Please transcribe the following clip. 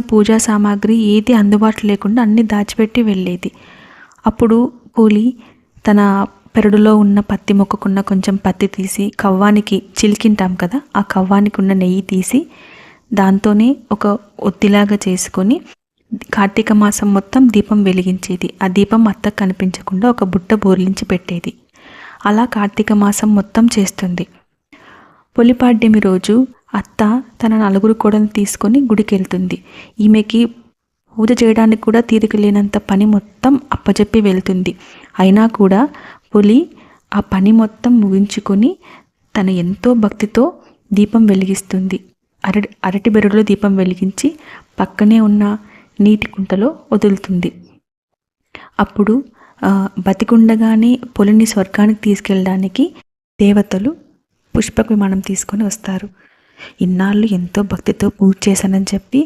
పూజా సామాగ్రి ఏది అందుబాటు లేకుండా అన్నీ దాచిపెట్టి వెళ్ళేది. అప్పుడు కూలి తన పెరడులో ఉన్న పత్తి మొక్కకున్న కొంచెం పత్తి తీసి కవ్వానికి చిలికింటాం కదా ఆ కవ్వానికి ఉన్న నెయ్యి తీసి దాంతోనే ఒక ఒత్తిలాగా చేసుకొని కార్తీక మాసం మొత్తం దీపం వెలిగించేది. ఆ దీపం అత్తకు కనిపించకుండా ఒక బుట్ట బోర్లించి పెట్టేది. అలా కార్తీక మాసం మొత్తం చేస్తుంది. పొలిపాడ్యమి రోజు అత్త తన నలుగురు కోడలను తీసుకొని గుడికి వెళ్తుంది ఈమెకి పూజ చేయడానికి కూడా తీరిక లేనంత పని మొత్తం అప్పజెప్పి వెళ్తుంది. అయినా కూడా పులి ఆ పని మొత్తం ముగించుకొని తన ఎంతో భక్తితో దీపం వెలిగిస్తుంది. అరటి అరటి బెరడులో దీపం వెలిగించి పక్కనే ఉన్న నీటి కుంటలో వదులుతుంది. అప్పుడు బతికుండగానే పులిని స్వర్గానికి తీసుకెళ్ళడానికి దేవతలు పుష్పక విమానం తీసుకొని వస్తారు. ఇన్నాళ్ళు ఎంతో భక్తితో పూజ చేశానని చెప్పి